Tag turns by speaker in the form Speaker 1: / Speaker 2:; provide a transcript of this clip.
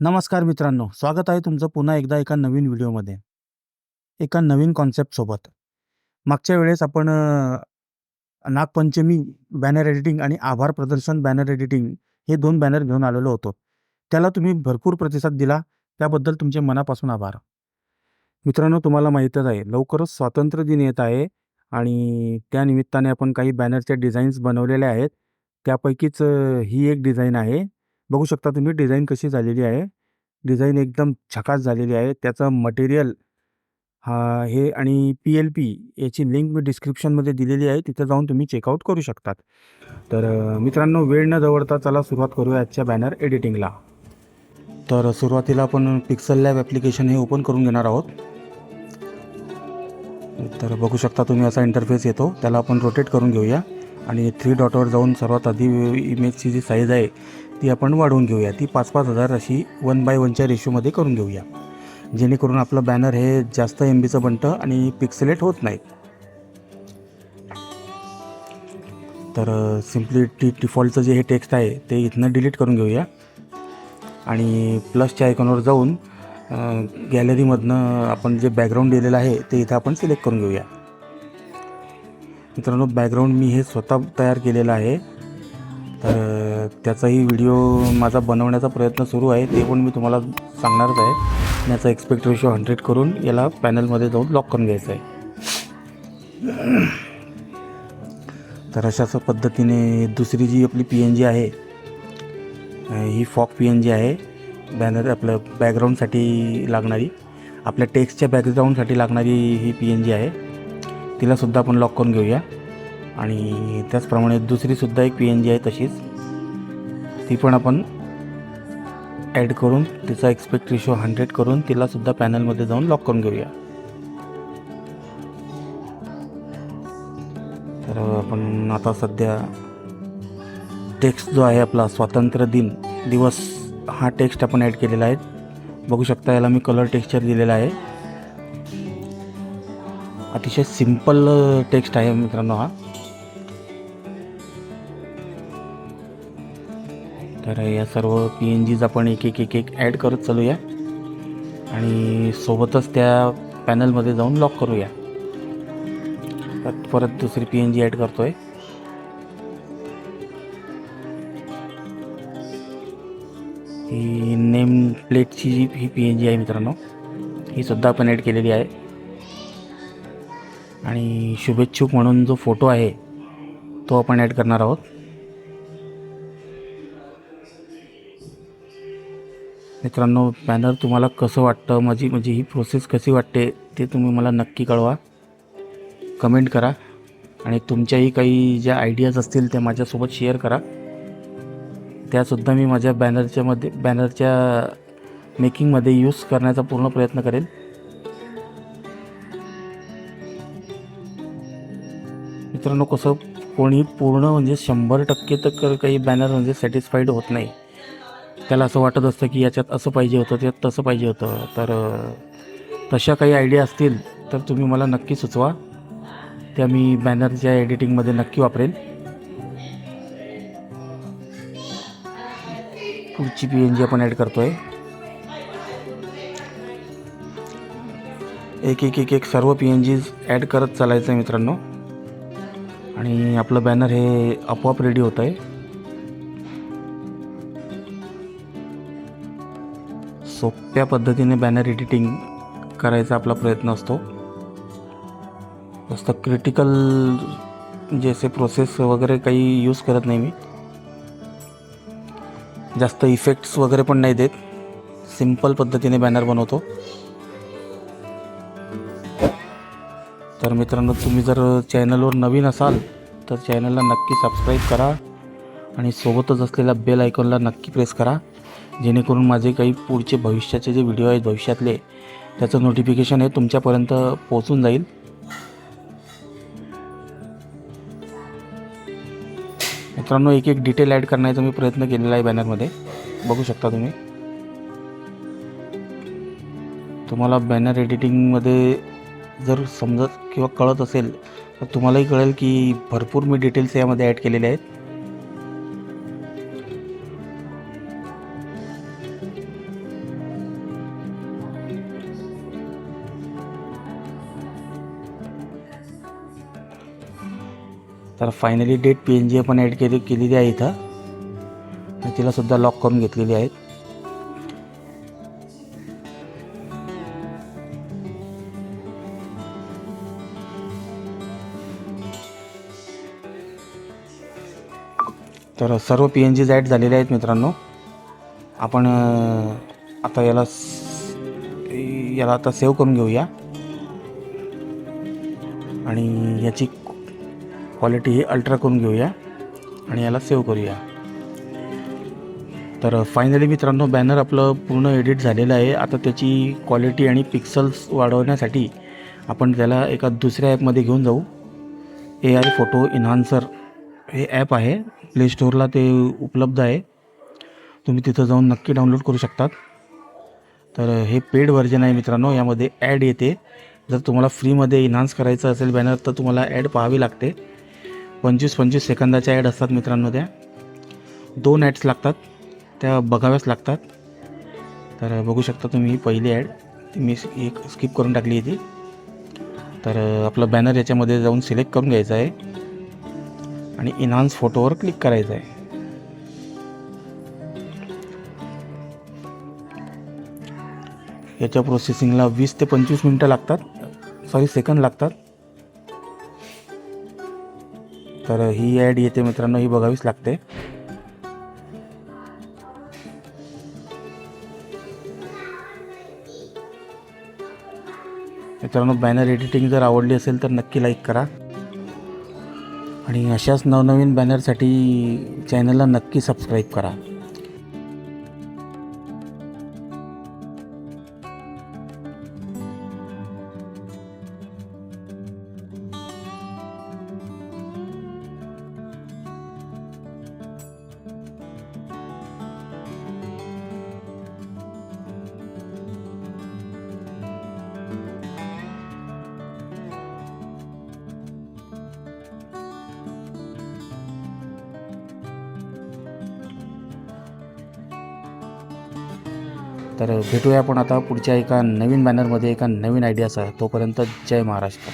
Speaker 1: नमस्कार मित्रांनो स्वागत आहे तुमचं पुन्हा एकदा एका नवीन व्हिडिओमध्ये. एका नवीन कॉन्सेप्टसोबत मागच्या वेळेस आपण नागपंचमी बॅनर एडिटिंग आणि आभार प्रदर्शन बॅनर एडिटिंग हे दोन बॅनर घेऊन आलेलो होतो. त्याला तुम्ही भरपूर प्रतिसाद दिला. त्याबद्दल तुमचे मनापासून आभार. मित्रांनो तुम्हाला माहीतच आहे लवकरच स्वातंत्र्य दिन येत आहे आणि त्या निमित्ताने आपण काही बॅनरच्या डिझाईन्स बनवलेल्या आहेत. त्यापैकीच ही एक डिझाईन आहे. बघू शकता तुम्ही डिझाईन कशी झालेली आहे. डिझाईन एकदम झकास झालेली आहे. त्याचं मटेरियल हा हे आणि पी एल पी याची लिंक मी डिस्क्रिप्शनमध्ये दिलेली आहे. तिथे जाऊन तुम्ही चेकआउट करू शकतात. तर मित्रांनो वेळ न दवडता चला सुरुवात करूया आजच्या बॅनर एडिटिंगला तर सुरुवातीला आपण पिक्सल लॅब ॲप्लिकेशन हे ओपन करून घेणार आहोत. तर बघू शकता तुम्ही असा इंटरफेस येतो. त्याला आपण रोटेट करून घेऊया. आणि थ्री डॉटवर जाऊन सर्वात आधी इमेजची जी साईज आहे ती आपण वाढवून घेऊया. ती पाच पाच हजार अशी वन बाय वनच्या रेशोमध्ये करून घेऊया. जेणेकरून आपलं बॅनर हे जास्त एम बीचं बनतं आणि पिक्सलेट होत नाही. तर सिम्पली टी डिफॉल्टचं जे हे टेक्स्ट आहे ते इथनं डिलीट करून घेऊया. आणि प्लसच्या आयकॉनवर जाऊन गॅलरीमधनं आपण जे बॅकग्राऊंड दिलेलं आहे ते इथं आपण सिलेक्ट करून घेऊया. मित्रांनो बॅकग्राऊंड मी हे स्वतः तयार केलेलं आहे. तर त्याचाही व्हिडिओ माझा बनवण्याचा प्रयत्न सुरू आहे ते पण मी तुम्हाला सांगणारच आहे. याचा एक्सपेक्ट रेशो हंड्रेड करून याला पॅनलमध्ये जाऊन लॉक करून घ्यायचं आहे. तर अशाच पद्धतीने दुसरी जी आपली पी एन जी आहे ही फॉक पी एन जी आहे बॅनर आपलं बॅकग्राऊंडसाठी लागणारी. आपल्या टेक्स्टच्या बॅकग्राऊंडसाठी लागणारी ही पी एन जी आहे. तिलासुद्धा आपण लॉक करून घेऊया. आणि त्याचप्रमाणे दुसरीसुद्धा एक पी एन जी आहे तशीच. ती पण आपण ॲड करून तिचा एक्सपेक्ट रेशो हंड्रेड करून तिलासुद्धा पॅनलमध्ये जाऊन लॉक करून घेऊया. तर आपण आता सध्या टेक्स्ट जो आहे आपला स्वातंत्र्य दिन दिवस हा टेक्स्ट आपण ॲड केलेला आहे. बघू शकता याला मी कलर टेक्स्चर दिलेला आहे. अतिशय सिंपल टेक्स्ट आहे मित्रांनो हा. तर या सर्व पी एन जीज आपण एक एक एक एक ॲड करत चालूया. आणि सोबतच त्या पॅनलमध्ये जाऊन लॉक करूया. परत परत दुसरी पी एन जी ॲड करतो आहे ही नेम प्लेटची जी ही पी एन जी आहे मित्रांनो ही सुद्धा आपण ॲड केलेली आहे. आणि शुभेच्छुक म्हणून जो फोटो आहे तो आपण ॲड करणार आहोत. मित्रांनो बॅनर तुम्हाला कसं वाटतं माझी म्हणजे ही प्रोसेस कशी वाटते ते तुम्ही मला नक्की कळवा. कमेंट करा आणि तुमच्याही काही ज्या आयडियाज असतील त्या माझ्यासोबत शेअर करा. त्यासुद्धा मी माझ्या बॅनरच्यामध्ये बॅनरच्या मेकिंगमध्ये यूज करण्याचा पूर्ण प्रयत्न करेल मित्रांनो कसं कोणी पूर्ण म्हणजे शंभर टक्के तर काही बॅनर म्हणजे सॅटिस्फाईड होत नाही. त्याला असं वाटत असतं की याच्यात असं पाहिजे होतं त्यात तसं पाहिजे होतं. तर तशा काही आयडिया असतील तर तुम्ही मला नक्की सुचवा. त्या मी बॅनरच्या एडिटिंगमध्ये नक्की वापरेल पुढची पी एन जी आपण ॲड करतो आहे एक एक एक एक सर्व पी एन जीज ॲड करत चालायचं आहे मित्रांनो. आणि आपलं बॅनर हे आपोआप रेडी होतं आहे सोप्या पद्धतीने बॅनर एडिटिंग करायचा आपला प्रयत्न असतो. जास्त क्रिटिकल जे असे प्रोसेस वगैरे काही यूज करत नाही मी. जास्त इफेक्ट्स वगैरे पण नाही देत. सिंपल पद्धतीने बॅनर बनवतो. तर मित्रांनो तुम्ही जर चॅनलवर नवीन असाल तर चॅनलला नक्की सबस्क्राईब करा आणि सोबतच असलेल्या बेल आयकॉनला नक्की प्रेस करा. जेणेकरून माझे काही पुढचे भविष्याचे जे व्हिडिओ आहेत भविष्यातले त्याचं नोटिफिकेशन हे तुमच्यापर्यंत पोहोचून जाईल. मित्रांनो एक एक डिटेल ॲड करण्याचा मी प्रयत्न केलेला आहे बॅनरमध्ये बघू शकता तुम्ही. तुम्हाला बॅनर एडिटिंगमध्ये जर समजत किंवा कळत असेल तर तुम्हालाही कळेल की भरपूर मी डिटेल्स यामध्ये ॲड केलेले आहेत. तर finally date P N G आपण ॲड केली केलेली आहे इथं. आणि तिलासुद्धा लॉक करून घेतलेली आहेत. तर सर्व पी एन जीज ॲड झालेले आहेत मित्रांनो. आपण आता याला याला आता सेव्ह करून घेऊया. आणि याची क्वालिटी ही अल्ट्रा करून घेऊया आणि याला सेव्ह करूया. तर फायनली मित्रांनो बॅनर आपलं पूर्ण एडिट झालेलं आहे. आता त्याची क्वालिटी आणि पिक्सल्स वाढवण्यासाठी आपण त्याला एका दुसऱ्या ॲपमध्ये घेऊन जाऊ. ए आय फोटो इन्हान्सर हे ॲप आहे. प्ले स्टोअरला ते उपलब्ध आहे. तुम्ही तिथं जाऊन नक्की डाउनलोड करू शकतात. तर हे पेड व्हर्जन आहे मित्रांनो. यामध्ये ॲड येते. जर तुम्हाला फ्रीमध्ये इन्हान्स करायचं असेल बॅनर तर तुम्हाला ॲड पाहावी लागते. पंचवीस पंचवीस सेकंदाच्या ॲड असतात मित्रांनो त्या दोन ॲड्स लागतात. त्या बघाव्याच लागतात. तर बघू शकता तुम्ही ही पहिली ॲड ती मी एक स्किप करून टाकली होती तर आपलं बॅनर याच्यामध्ये जाऊन सिलेक्ट करून घ्यायचं आहे. आणि इन्हान्स फोटोवर क्लिक करायचं आहे. याच्या प्रोसेसिंगला वीस ते पंचवीस मिनटं लागतात. सॉरी सेकंद लागतात. तर ही ॲड येते मित्रांनो ही बघावीच लागते. मित्रांनो बॅनर एडिटिंग जर आवडली असेल तर नक्की लाईक करा. आणि अशाच नवनवीन बॅनरसाठी चॅनलला नक्की सबस्क्राईब करा. तर भेटूया आपण आता पुढच्या एका नवीन बॅनरमध्ये एका नवीन आयडियाचा तोपर्यंत जय महाराष्ट्र.